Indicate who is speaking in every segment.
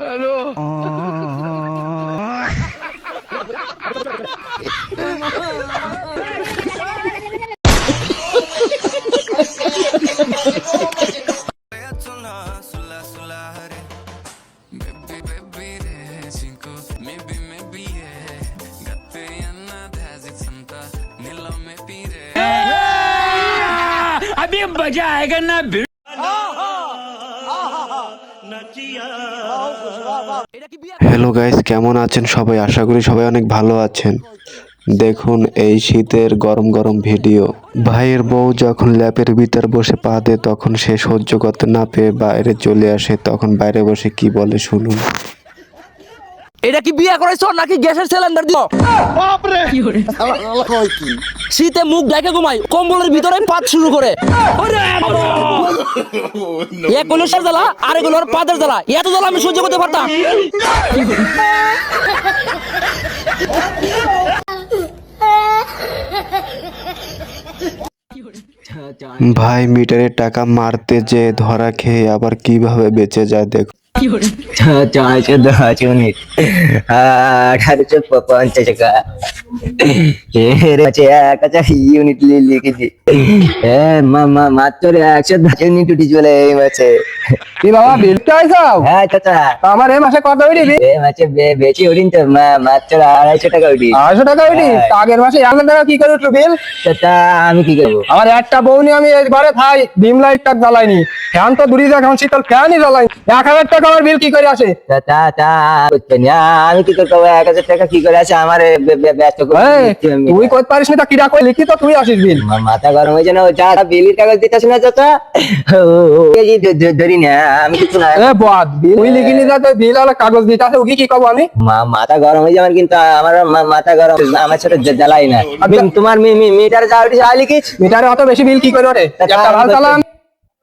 Speaker 1: Hello अभी मजा आएगा ना भिड़
Speaker 2: হ্যালো গাইস কেমন আছেন সবাই আশা করি সবাই অনেক ভালো আছেন দেখুন এই শীতের গরম গরম ভিডিও ভাইয়ের বউ যখন ল্যাপের ভিতর বসে পা দেয় তখন সে সহ্য করতে না পেয়ে বাইরে চলে আসে তখন বাইরে বসে কি বলে শুনুন
Speaker 3: এটা কি বিয়ে করেছ নাকি গ্যাসের সিলিন্ডার দিও শীতে মুখ দেখে ঘুমাই কম্বলের ভিতরে পাত শুরু করে! এক হলো সার জ্বালা আর এক হলো পাতের জ্বালা। এত জ্বালা আমি সহ্য করতে পারতাম।
Speaker 2: ভাই মিটারের টাকা মারতে যে ধরা খেয়ে আবার কীভাবে বেঁচে যায় দেখুন
Speaker 4: বেশি উঠিন তো মাত্র আড়াইশো টাকা উঠি
Speaker 5: আড়াইশো টাকা উঠি আগের মাসে এক কি করে উঠল
Speaker 4: আমি কি করব
Speaker 5: আমার একটা বউ নিয়ে আমি এবারে খাই ডিম লাইটটা জ্বালাইনি। ফ্যান তো দূরে যাক, এখন শীতল ফ্যানই জ্বালাই এক হাজার টাকা আমার বিল কি করে আসে?
Speaker 4: আমি কি করব? এক হাজার টাকা কি করে আছে আমার।
Speaker 5: তুই করতে পারিস না তা কিরা করে লিখি তো তুই আসিস বিল
Speaker 4: মাথা গরম হয়েছে না যা দিতেছ না চাচা ধরি না আমি কিছু না।
Speaker 5: বাদ তুই লিখিনি যা তো বিল আর কাগজ দিতে আছে ওকে কি কব আমি?
Speaker 4: মাথা গরম হয়ে যাবে কিন্তু আমার মাথা গরম আমার সাথে জ্বালাই না।
Speaker 5: আচ্ছা।
Speaker 4: তোমার মিটার যা লিখিস।
Speaker 5: মিটারে অত বেশি বিল কি করে ওঠে?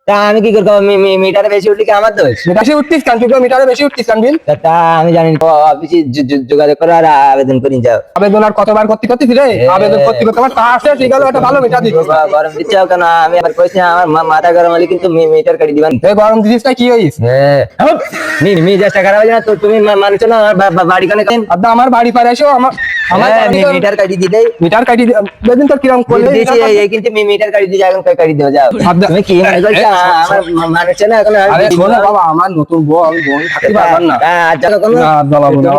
Speaker 4: তা আমি কি করব? মিটারে বেশি উঠলি কি আমার দোষ?
Speaker 5: বেশি উঠতিস তুই মিটারে বেশি উঠতিস
Speaker 4: তা- আমি জানি অফিসে যোগাযোগ করো আর আবেদন করে যাও।
Speaker 5: আবেদন আর কতবার করতে করতিস রে? আবেদন করতে করতে আমার তা আসে ঠিক হলো একটা ভালো মিটার দিস।
Speaker 4: গরম দিচ্ছে কেন? আমি আবার কইছি আমার মাথা গরম হলে কিন্তু মিটার কাটি দিবেন
Speaker 5: এই গরম দিছিস না কি হইস?
Speaker 4: হ্যাঁ মি- যাস টাকা রাখবে না তো তুমি মানছো না আমার বাড়ি কানে কেন
Speaker 5: আদা আমার বাড়ি পারে এসো আমার
Speaker 4: হ্যাঁ, মিটার কাটি দিতে
Speaker 5: মিটার কাটি বেদিন তো কিরম করলে
Speaker 4: দিয়েছি, এই- এই কিন্তু মি- মিটার কাটি দিয়ে এখন কাটি দেওয়া যাও তুমি কি মনে করছ
Speaker 5: এ, এ,
Speaker 4: আমার মা- না এখন আরে
Speaker 5: শোনো বাবা আমার নতুন বউ আমি বউ থাকতে পারবেন না
Speaker 4: আর জানো কোনো?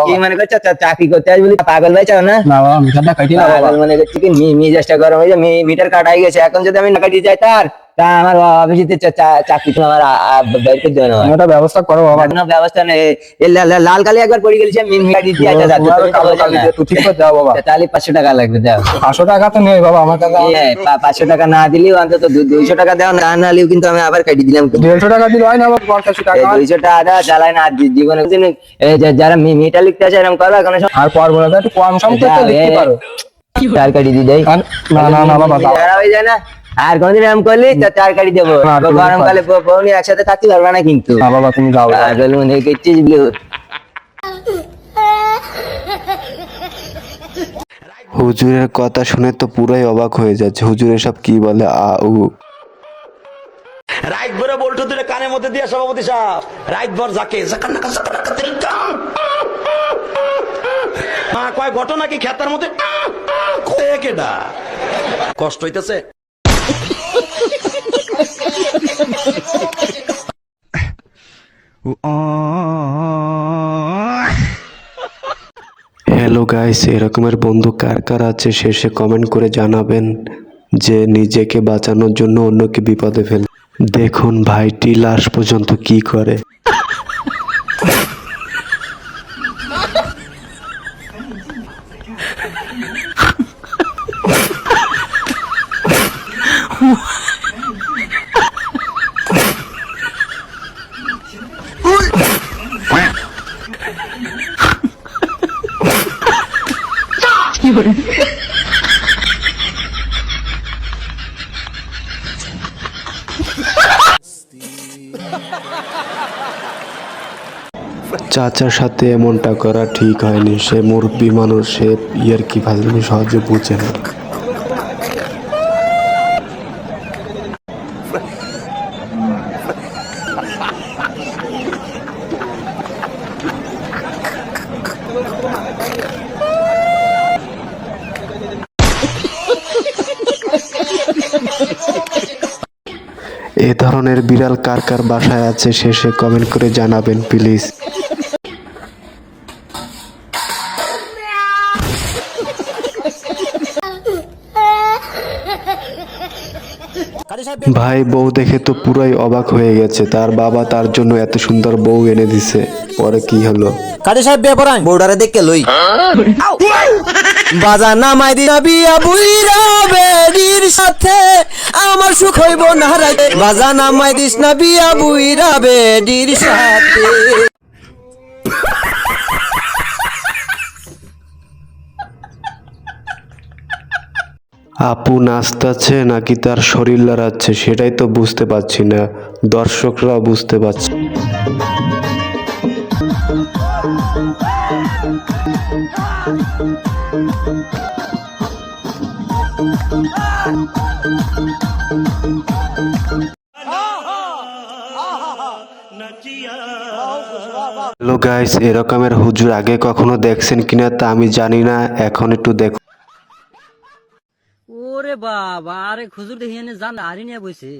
Speaker 4: কি মনে করছ চাকরি করতে আসবে বলে পাগল ভাই চাও না
Speaker 5: না বাবা মিটারটা কাটি না বাবা
Speaker 4: মনে করছি কি মি- মিজাজটা গরম হয়ে মি- মিটার কাটাই গেছে এখন যদি আমি না কাটিয়ে যাই তার তা আমার অফিসে চাকরি তো আমার বের করে দেবে না
Speaker 5: তুমি ব্যবস্থা করো বাবা।
Speaker 4: কোনো ব্যবস্থা নেই। লাল কালি একবার পড়ে গেছে মি- মিটার দিয়ে আচ্ছা, তো
Speaker 5: কালো কালি তুই ঠিক করে দাও বাবা।
Speaker 4: তাহলে পাঁচশো টাকা লাগবে দাও।
Speaker 5: পাঁচশো টাকা তো নেই বাবা আমার কাছে
Speaker 4: এই, পাঁচশো টাকা না দিলেও অন্তত দু- দুইশো টাকা দেও না নাহলেও কিন্তু আমি আবার কাটি দিলাম।
Speaker 5: দেড়শো টাকা দিলে হয় না বাবা পঞ্চাশ টাকা?
Speaker 4: এই দুইশো টাকা দেওয়া চালাই না জীবনে যারা মিটার লিখতে আসে এরকম করবা কোনো
Speaker 5: আর পারব না একটু কম সম তো
Speaker 4: যাও,
Speaker 5: লিখতে পারো।
Speaker 4: চার কাটি দিয়ে দেয়
Speaker 5: না না না বাবা দাও।
Speaker 4: যারা হয়ে যায় না আর কোনদিন এরকম করলি তো চার কাটি দেবো। গরমকালে বউ- বউ একসাথে থাকতে পারবে না কিন্তু।
Speaker 5: বাবা তুমি যাও।
Speaker 4: পাগল মনে করছিস
Speaker 2: হুজুরের কথা শুনে তো পুরাই অবাক হয়ে যাচ্ছে। হুজুর এসব কি বলে? আ উ।
Speaker 6: রাইট ভরে বল্টু দিলে কানের মধ্যে দিয়ে সভাপতি সাহেব রাইট ভর যাকে। মা কয় ঘটনা কি? খেতার মধ্যে কষ্ট হইতেছে?
Speaker 2: হ্যালো গাইস এরকমের বন্ধু কার কার আছে শেষে কমেন্ট করে জানাবেন যে নিজেকে বাঁচানোর জন্য অন্যকে বিপদে ফেলে। দেখুন ভাইটি লাশ পর্যন্ত কি করে। চাচার সাথে এমনটা করা ঠিক হয়নি। সে মুরব্বী মানুষ, সে ইয়ার কি ভালো সহজে বুঝে না। এ ধরনের বিড়াল কার কার বাসায় আছে, শেষে কমেন্ট করে জানাবেন, প্লিজ। ভাই বউ দেখে তো পুরাই অবাক হয়ে গেছে। তার বাবা তার জন্য এত সুন্দর বউ এনে দিছে। পরে কি হলো?
Speaker 7: কাজী সাহেব বিয়ে পড়ান। বউডারে দেখকে লই। বাজা নামাই দিনা বিয়া বুইরা বেডির সাথে আমার সুখ হইব না রাইতে বাজা নামাই দিস না বিয়া বুইরা বেডির সাথে।
Speaker 2: আপু নাচতাছে নাকি তার শরীর লড়াচ্ছে সেটাই তো বুঝতে পারছি না। দর্শকরা বুঝতে পারছে। হ্যালো গাইস এরকমের হুজুর আগে কখনো দেখছেন কিনা তা আমি জানি না, এখন একটু দেখ।
Speaker 8: বাবা, আরে খুজুর দেখি এনে জান নিয়ে বইছে।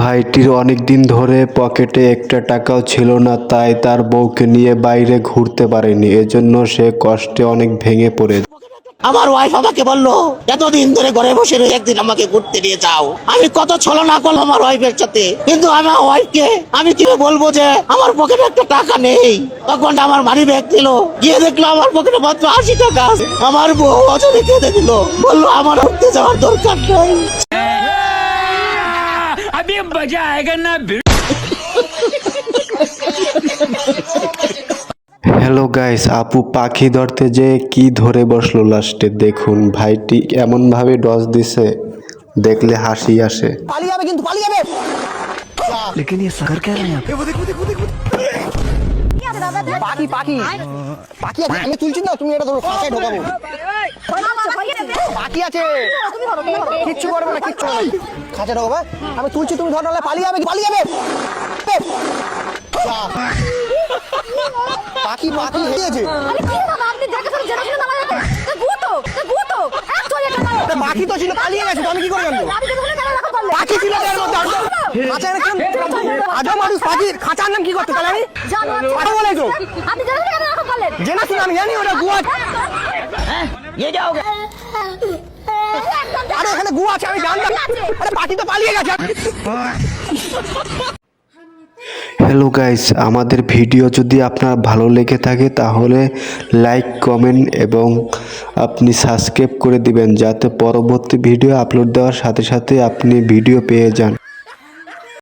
Speaker 2: ভাইটির অনেক দিন ধরে পকেটে একটা টাকাও ছিল না, তাই তার বউকে নিয়ে বাইরে ঘুরতে পারেনি। এজন্য সে কষ্টে অনেক ভেঙে পড়ে
Speaker 9: আমার ওয়াইফ আমাকে বলল এতদিন ধরে ঘরে বসে একদিন আমাকে ঘুরতে নিয়ে যাও। আমি কত ছলনা করলাম আমার ওয়াইফের সাথে। কিন্তু আমার ওয়াইফকে আমি কি বলব যে আমার পকেটে একটা টাকা নেই। তখন আমার মানি ব্যাগ দিল গিয়ে দেখল আমার পকেটে মাত্র আশি টাকা আছে। আমার বউ অজনে কেঁদে দিল। বলল আমার উঠতে যাওয়ার দরকার নেই।
Speaker 1: আমি আয়গা না
Speaker 2: হ্যালো গাইস আপু পাখি ধরতে যে কি ধরে বসল লাস্টে? দেখুন ভাইটি এমন ভাবে ডস দিছে দেখলে হাসি আসে।
Speaker 7: পালিয়ে যাবে কিন্তু পালিয়ে যাবে!
Speaker 10: পাখি পাখি। পাখি আছে আমি তুলছি না তুমি এটা ধরো খাঁচায় ঢোকাবো। পাখি আছে। কিচ্ছু করবে না কিচ্ছু করবে না। খাঁচা ঢোকাবে আমি তুলছি তুমি ধরো নাহলে পালিয়ে যাবে পালিয়ে যাবে। পাখি পাখি হেরিয়েছে পাখি তো ছিল পালিয়ে গেছে আমি কি করে জানব? পাখি ছিল তার মধ্যে আজও মানুষ পাখি খাঁচার নাম কি করতে তাহলে আমি? কথা বলে তো জেনা শুনে আমি জানি ওটা গুয়া আরে এখানে গুয়া আছে আমি জানতাম। আরে পাখি তো পালিয়ে গেছে।
Speaker 2: হ্যালো গাইস আমাদের ভিডিও যদি আপনার ভালো লেগে থাকে তাহলে লাইক কমেন্ট এবং আপনি সাবস্ক্রাইব করে দিবেন যাতে পরবর্তী ভিডিও আপলোড দেওয়ার সাথে সাথে আপনি ভিডিও পেয়ে যান।